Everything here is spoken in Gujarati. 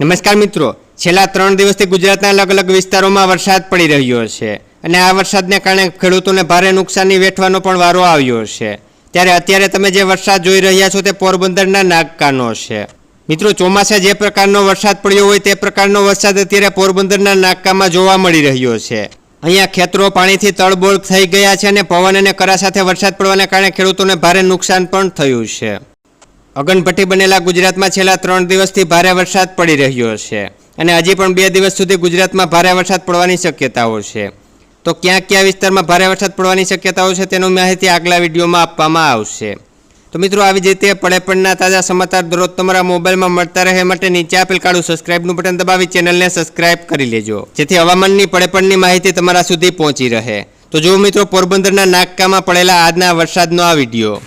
નમસ્કાર મિત્રો, છેલ્લા ત્રણ દિવસથી ગુજરાતના અલગ અલગ વિસ્તારોમાં વરસાદ પડી રહ્યો છે અને આ વરસાદને કારણે ખેડૂતોને ભારે નુકસાની વેઠવાનો પણ વારો આવ્યો છે. ત્યારે અત્યારે તમે જે વરસાદ જોઈ રહ્યા છો તે પોરબંદરના નાગકાનો છે. મિત્રો, ચોમાસા જે પ્રકારનો વરસાદ પડ્યો હોય તે પ્રકારનો વરસાદ અત્યારે પોરબંદરના નાગકામાં જોવા મળી રહ્યો છે. અહીંયા ખેતરો પાણીથી તળબોળ થઈ ગયા છે અને પવન અને કરા સાથે વરસાદ પડવાને કારણે ખેડૂતોને ભારે નુકસાન પણ થયું છે. અગનભઠ્ઠી બનેલા ગુજરાતમાં છેલ્લા ત્રણ દિવસથી ભારે વરસાદ પડી રહ્યો છે અને હજી પણ બે દિવસ સુધી ગુજરાતમાં ભારે વરસાદ પડવાની શક્યતાઓ છે. તો ક્યાં ક્યાં વિસ્તારમાં ભારે વરસાદ પડવાની શક્યતાઓ છે તેનું માહિતી આગલા વિડીયોમાં આપવામાં આવશે. તો મિત્રો, આવી જ રીતે પડે તાજા સમાચાર દરરોજ તમારા મોબાઈલમાં મળતા રહે માટે નીચે આપેલ કાળું સબસ્ક્રાઇબનું બટન દબાવી ચેનલને સબસ્ક્રાઇબ કરી લેજો. જેથી હવામાનની પડે માહિતી તમારા સુધી પહોંચી રહે. તો જો મિત્રો, પોરબંદરના નાગકામાં પડેલા આજના વરસાદનો આ વીડિયો.